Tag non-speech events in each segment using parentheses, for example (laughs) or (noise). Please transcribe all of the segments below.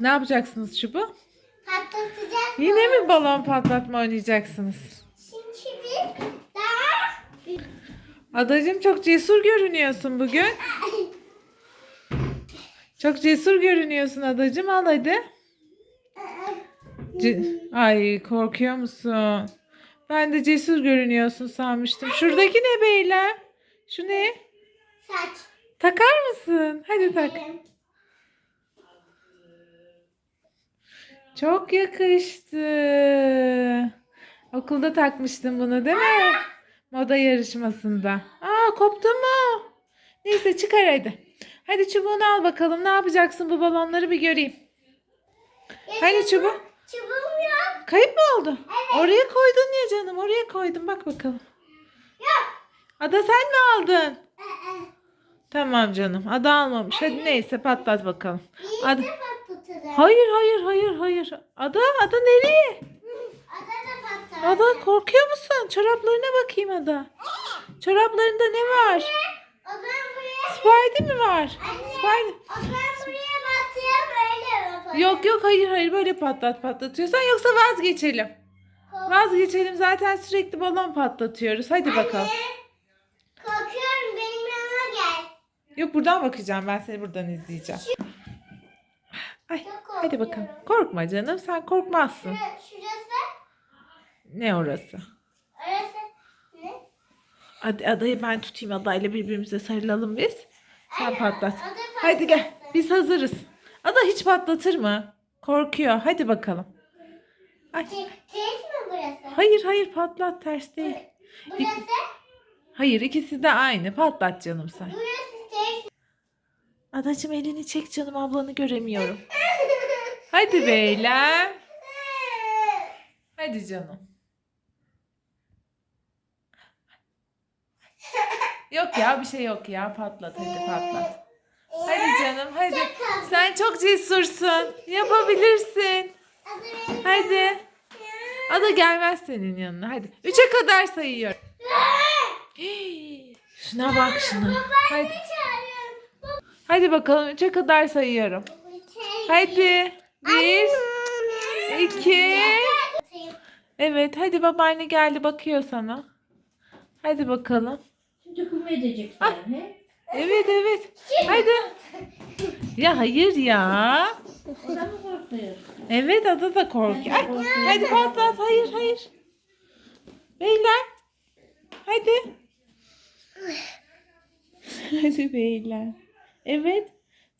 Ne yapacaksınız çubuğu? Patlatacağız. Yine mi balon patlatma oynayacaksınız? Şimdi biz daha Adacığım çok cesur görünüyorsun bugün. Çok cesur görünüyorsun adacığım. Al hadi. Ce- Ay korkuyor musun? Ben de cesur görünüyorsun sanmıştım. Şuradaki ne beyler? Şu ne? saç. Takar mısın? Hadi tak. Çok yakıştı. Okulda takmıştın bunu değil mi? Moda yarışmasında. Aa koptu mu? Neyse çıkar hadi. Hadi çubuğunu al bakalım. Ne yapacaksın bu balonları bir göreyim. Hadi çubuğu. Çubuğum yok. Kayıp mı oldu? Oraya koydun ya canım. Oraya koydum. Bak bakalım. Yok. Ada sen mi aldın? Aa, Tamam canım. Ada almamış. Hadi neyse patlat bakalım. Ada... de patlatırım. Hayır hayır hayır hayır. Ada ada nereye? Ada da patlar. Ada korkuyor musun? Çoraplarına bakayım Ada. Çoraplarında ne var? Buraya... Spidey mi var? Anne. Buraya basıyorum öyle yapalım. Yok yok hayır hayır böyle patlat patlatıyorsan yoksa vazgeçelim. Vazgeçelim zaten sürekli balon patlatıyoruz. Hadi bakalım. Korkuyorum benim yanıma gel. Yok buradan bakacağım ben seni buradan izleyeceğim. Hadi bakalım. Korkma canım sen korkmazsın. Şura- Şurası. Ne orası? Orası. Ne? Hadi adayı ben tutayım adayla birbirimize sarılalım biz. Sen Aynen, patlat. Hadi gel. Biz hazırız. Ada hiç patlatır mı? Korkuyor. Hadi bakalım. Ay. Te- Ters mi burası? Hayır hayır patlat ters değil. Burası. Hayır ikisi de aynı. Patlat canım sen. Burası ters. Adacığım elini çek canım ablanı göremiyorum. (laughs) Hadi beyler. Hadi canım. Yok ya bir şey yok ya patlat hadi patlat. Hadi canım hadi. Sen çok cesursun. Yapabilirsin. Hadi. Ada gelmez senin yanına. Hadi. Üçe kadar sayıyorum. Hii, Şuna bak şuna. Hadi. Hadi bakalım üçe kadar sayıyorum. Hadi. Bir, iki. Evet hadi babaanne geldi bakıyor sana. Hadi bakalım. Şimdi kum edecekler he? Evet evet. Hadi. (laughs) Ya hayır ya. O da mı korkuyor? Evet ada da korkuyor. Ay, hadi patlat. Hayır hayır. Beyler. Hadi. Hadi beyler. Evet.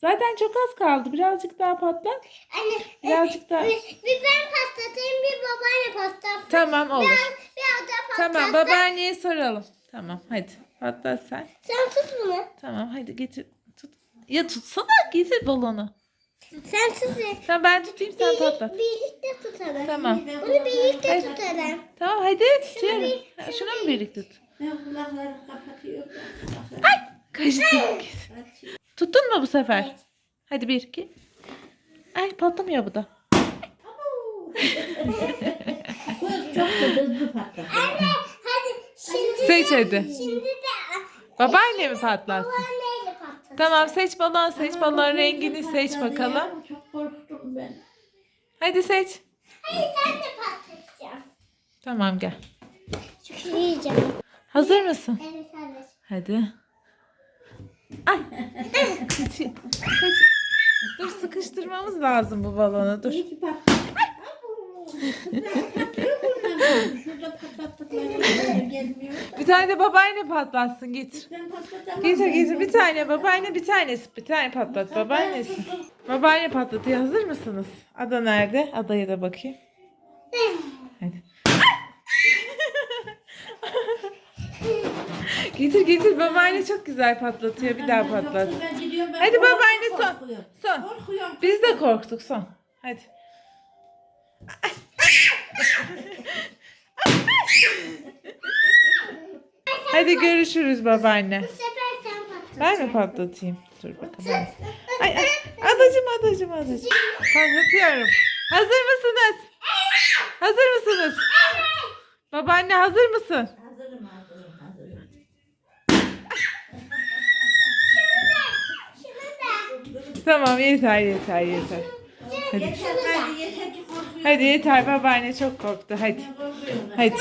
Zaten çok az kaldı. Birazcık daha patlat. Anne. Birazcık daha. Bir, bir ben patlatayım bir babaanne patlatsın. Tamam olur. Bir, bir ada patlatsın. Tamam babaanneye soralım. Tamam hadi. Patlat sen. Sen tut bunu. Tamam hadi getir. Tut. Ya tutsana getir balonu. Sen tut. Tamam ben tutayım sen patlat. Birlikte tutalım. Tamam. Bunu birlikte Hayır. tutalım. Tamam hadi tutuyorum. Ha, Şunu mu birlikte tut? Ben kulaklarımı kapatıyorum. Kulaklarımı Kaçtı. Tuttun mu bu sefer? Evet. Hadi bir iki. Ay patlamıyor bu da. Çok da hızlı patladı. Hadi şimdi Seç hadi. şimdi de Babaanne mi patlatsın? babaanneyle patlat. Tamam seç balon seç balon rengini seç Patladı bakalım. Çok korktum ben. Hadi seç. Hayır sen de patlatacağım. Tamam gel. Çok iyi yiyeceğim. Hazır mısın? Evet hadi. Hadi. Ay. Dur sıkıştırmamız lazım bu balonu dur. İyi ki patladı. Patlıyor bunlar. Şurada patlattıklarım gelmiyor. Bir tane de babaanne patlatsın getir. Getir getir bir tane babaanne bir tanesi bir tane patlat babaannesi. Babaanne patlatıyor hazır mısınız? Ada nerede? Adaya da bakayım. Hadi. Getir getir babaanne çok güzel patlatıyor bir daha patlat. Hadi babaanne son. Son. Biz de korktuk son. Hadi. Hadi görüşürüz babaanne. Bu sefer sen patlat. Ben mi patlatayım? Dur bakalım. Ay, ay, adacım adacım adacım. Patlatıyorum. Hazır mısınız? Hazır mısınız? Babaanne hazır mısın? Hazırım hazırım hazırım. Şunu da. Tamam yeter yeter yeter. Hadi. Hadi yeter babaanne çok korktu hadi. Hadi.